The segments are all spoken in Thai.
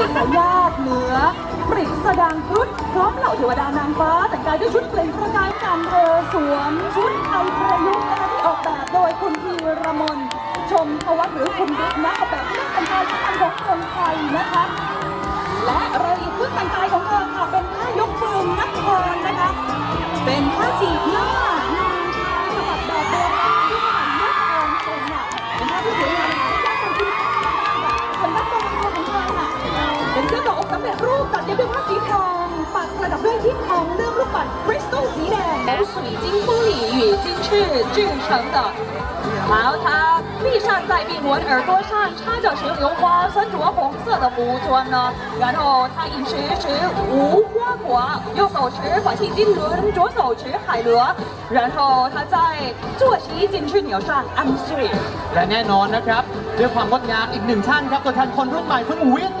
ด็จสายญาติเหนือปริศดางครุฑพร้อมเหล่าเทวดานางฟ้า แต่งกายด้วยชุดเปล่งประกายกันเรอสวมชุดไทยประยุกต์นะคะที่ออกแบบโดยคุณพีรมนชมพวัตหรือคุณบิ๊กนะออกแบบเครื่องแต่งกาย ง 由水晶玻璃与金翅制成的。好，它立扇在并纹耳朵上插着石榴花，身着红色的服装呢。然后它饮食持无花果，右手持法器金轮，左手持海螺。然后它在坐席金翅鸟上安睡。 และแน่นอนนะครับด้วยความงดงามอีกหนึ่งท่านครับตัวแทนคนรุ่นใหม่คุณวินเมทวิ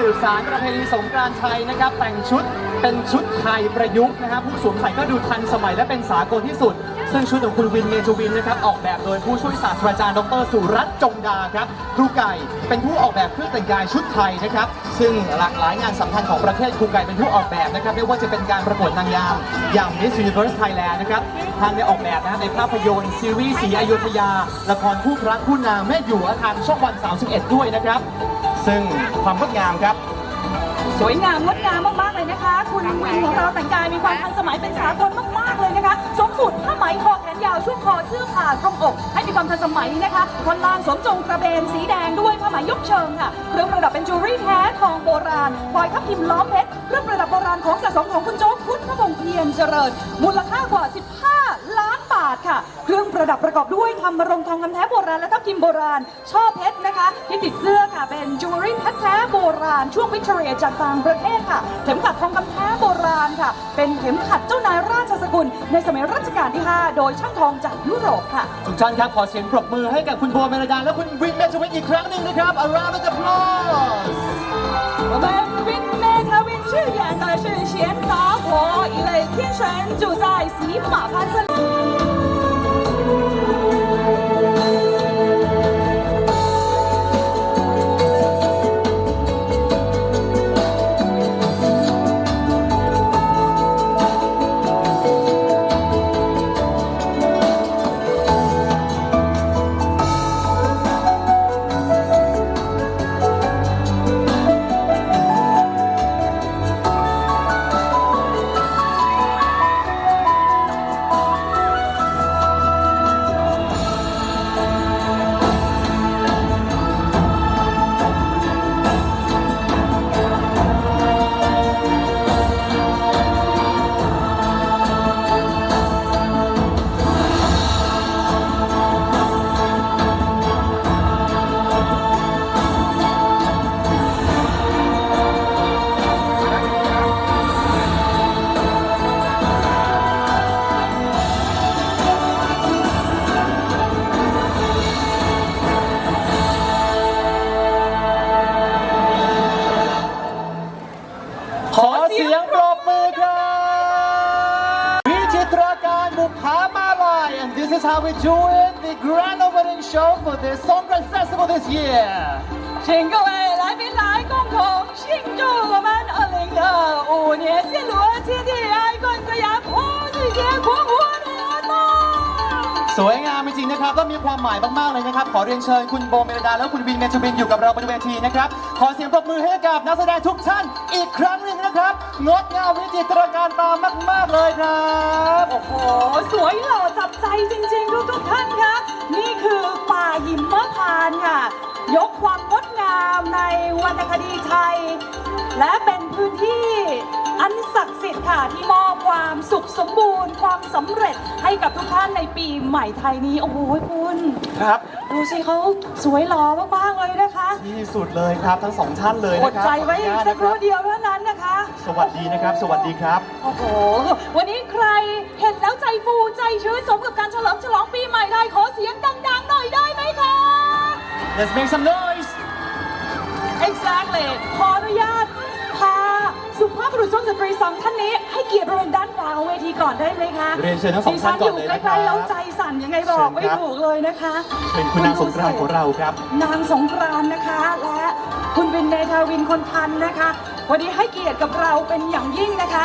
สื่อสารประเพณีสงกรานต์ไทยนะครับ แต่งชุดเป็นชุดไทยประยุกต์นะฮะผู้สวมใส่ก็ดูทันสมัยและเป็นสากลที่สุด ซึ่งชุดของคุณวินเมจูวินนะครับออกแบบโดยผู้ช่วยศาสตราจารย์ดรสุรัตน์จงดาครับครูไก่เป็นผู้ออกแบบเครื่องแต่งกายชุดไทยนะครับ ซึ่งหลากหลายงานสำคัญของประเทศครูไก่เป็นผู้ออกแบบนะครับไม่ว่าจะเป็นการประกวดนางงามอย่าง Miss Universe Thailand นะครับทางได้ออกแบบนะในภาพยนตร์ซีรีส์สีอยุธยา ละครคู่พระคู่นางแม่หยวทางช่องวัน 31 ด้วยนะครับ ซึ่งความงดงามครับ สวยงามงดงามมากๆเลยนะคะ คุณวินของเราแต่งกายมีความทันสมัยเป็นสากลมากๆเลยนะคะสวมสูทผ้าไหมคอแขนยาวช่วงคอเสื้อขาดตรงอก ให้มีความทันสมัยนะคะคนล่างสวมจงกระเบนสีแดงด้วยผ้าไหมยกเชิงค่ะเครื่องประดับเป็นจูรี่แท้ทองโบราณพลอยทับทิมล้อมเพชรเครื่องประดับโบราณของสะสมของคุณโจ๊กพุทธพงษ์เพียรเจริญมูลค่ากว่า15ล้านบาทค่ะ เครื่องประดับประกอบด้วยทำรงทองคำแท้โบราณและทับทิมโบราณ ช่อเพชรนะคะ ที่ติดเสื้อค่ะเป็นจูเวลรี่เพชรแท้โบราณ ช่วงวิกตอเรียจากต่างประเทศค่ะ เข็มขัดทองคำแท้โบราณค่ะ เป็นเข็มขัดเจ้านายราชสกุล ในสมัยรัชกาลที่ 5 โดยช่างทองจากยุโรปค่ะ ทุกท่านครับ ขอเสียงปรบมือให้กับคุณโบเมลดาและคุณวินเมทวินอีกครั้งหนึ่งนะครับ A round of applause 我们 Win m e t a Win 饰演的是贤达国，一类天神住在喜马潘森 Mukhamalai, and this is how we do it, the grand opening show for the Songkran Festival this year. 请各位来宾来共同庆祝我们二零二五年新罗基地爱冠之牙国际节国舞。 สวยงามจริงๆนะครับและมีความหมายมากๆเลยนะครับ ขอเรียนเชิญคุณโบเมลดาและคุณวินเมทวินอยู่กับเราบนเวทีนะครับ ขอเสียงปรบมือให้กับนักแสดงทุกท่านอีกครั้งหนึ่งนะครับงดงามวิจิตรการตามากๆเลยครับโอ้โหสวยหล่อจับใจจริงๆทุกทุกท่านคะนี่คือป่าหิมพานต์ค่ะ ยกความงดงามในวรรณคดีไทย และเป็นพื้นที่ อันศักดิ์สิทธิ์ค่ะที่มอบความสุขสมบูรณ์ ความสำเร็จให้กับทุกท่านในปีใหม่ไทยนี้ โอ้โหคุณ ครับ ดูสิเขาสวยหล่อมากๆเลยนะคะที่สุดเลยครับทั้งสองท่านเลยอนะดครับใจไว้อีกสักครู่ขออนุญาตนะเดียวเท่านั้นนะคะ ครับสวัสดีนะครับ สวัสดีครับ โอ้โห วันนี้ใครเห็นแล้วใจฟูใจชื้นสมกับการเฉลิมฉลองปีใหม่ไทยขอเสียงดังๆหน่อยได้ไหมคะ Let's make some noise Exactly ขออนุญาต พาสุภาพบุรุษสุนทรีสองท่านนี้ให้เกียรติบริเวณด้านขวาของเวทีก่อนได้ไหมคะเรียนเชิญทั้งสองท่านก่อนเลยดินะฉัครับอยู่ใกล้ๆแล้วใจสั่นยังไงบอกไม่เชิญครับถูกเลยนะคะเป็นคุณนางสงกรานต์ของเราครับ นางสงกรานต์นะคะ และคุณเป็นเนทาวินคนทันนะคะ วันนี้ให้เกียรติกับเราเป็นอย่างยิ่งนะคะ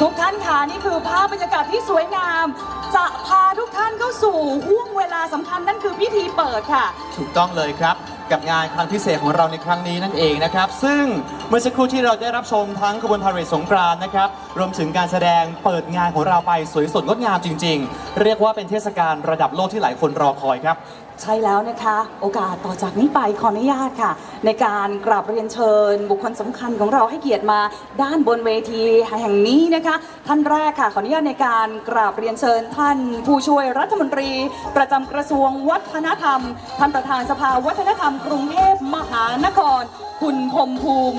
ทุกท่านค่ะนี่คือภาพบรรยากาศที่สวยงาม จะพาทุกท่านเข้าสู่ห่วงเวลาสำคัญนั่นคือพิธีเปิดค่ะ ถูกต้องเลยครับ กับงานครั้งพิเศษของเราในครั้งนี้นั่นเองนะครับ ซึ่งเมื่อสักครู่ที่เราได้รับชมทั้งขบวนพาเหรดสงกรานต์นะครับ รวมถึงการแสดงเปิดงานของเราไปสวยสดงดงามจริง ๆ เรียกว่าเป็นเทศกาลระดับโลกที่หลายคนรอคอยครับ ใช่แล้วนะคะโอกาสต่อจากนี้ไปขออนุญาตค่ะ ในการกราบเรียนเชิญ บุคคลสำคัญของเราให้เกียรติมาด้านบนเวทีแห่งนี้นะคะ ท่านแรกค่ะ ขออนุญาตในการกราบเรียนเชิญ ท่านผู้ช่วยรัฐมนตรี ประจำกระทรวงวัฒนธรรม ท่านประธานสภาวัฒนธรรม กรุงเทพมหานคร คุณพรมภูมิ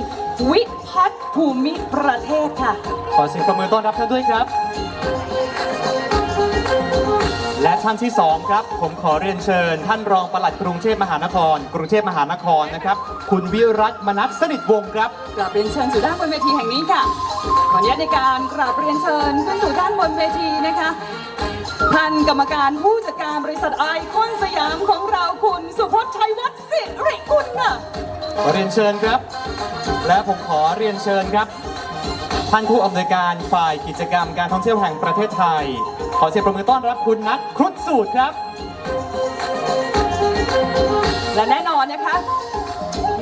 วิพัฒน์ภูมิประเทศค่ะ ขอเสียงประมือต้อนรับท่านด้วยครับ และท่านที่สองครับ ผมขอเรียนเชิญ ท่านรองปลัดกรุงเทพมหานคร กรุงเทพมหานครนะครับ คุณวิรัตมนัสสนิทวงศ์ครับ กราบเรียนเชิญสู่ด้านบนเวทีแห่งนี้ค่ะ ขออนุญาตในการกราบเรียนเชิญขึ้นสู่ด้านบนเวทีนะคะ ท่านกรรมการผู้จัดการบริษัทไอคอนสยามของเราคุณสุพจน์ชัยวัฒน์สิริกุลน่ะ ขอเรียนเชิญครับ และผมขอเรียนเชิญครับ ท่านผู้อำนวยการฝ่ายกิจกรรมการท่องเที่ยวแห่งประเทศไทย ขอเสียงประมือต้อนรับคุณนัทครุฑสูตรครับ และแน่นอนนะคะ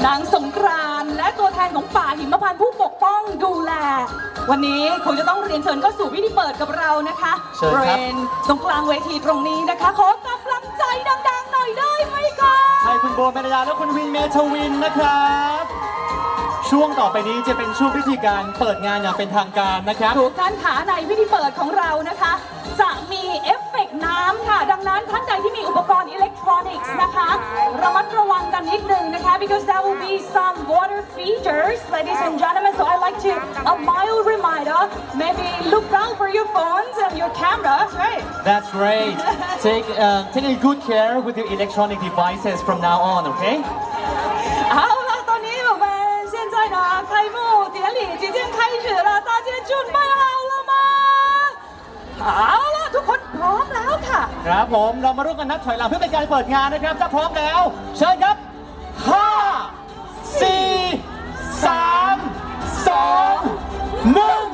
นางสงกรานต์และตัวแทนของป่าหิมพานต์ผู้ปกป้องดูแล วันนี้คงจะต้องเรียนเชิญเข้าสู่พิธีเปิดกับเรานะคะเชิญครับบริเวณตรงกลางเวทีตรงนี้นะคะ ขอกำลังใจดังๆหน่อยได้ไหมคะ ให้คุณโบเมรดาและคุณวินเมทวินนะครับ ช่วงต่อไปนี้จะเป็นช่วงพิธีการเปิดงานอย่างเป็นทางการนะครับถูกท่านขาในพิธีเปิดของเรานะคะ จะมีเอฟเฟกน้ำค่ะ ดังนั้นท่านใดที่มีอุปกรณ์อิเล็กทรอนิกส์นะคะ ระมัดระวังกันนิดนึงนะคะ because there will be some water features ladies and gentlemen so I like to a mild reminder maybe look down for your phones and your camera that's right that's right take uh, take good care with your electronic devices from now on okay อ้ เราตาเจจุนไม่เอาละมาเอาละทุกคนพร้อมแล้วค่ะ ครับผมเรามาร่วมกันนับถอยหลังเพื่อเป็นการเปิดงานนะครับ ถ้าพร้อมแล้ว เชิญครับ 5 4 3 2 1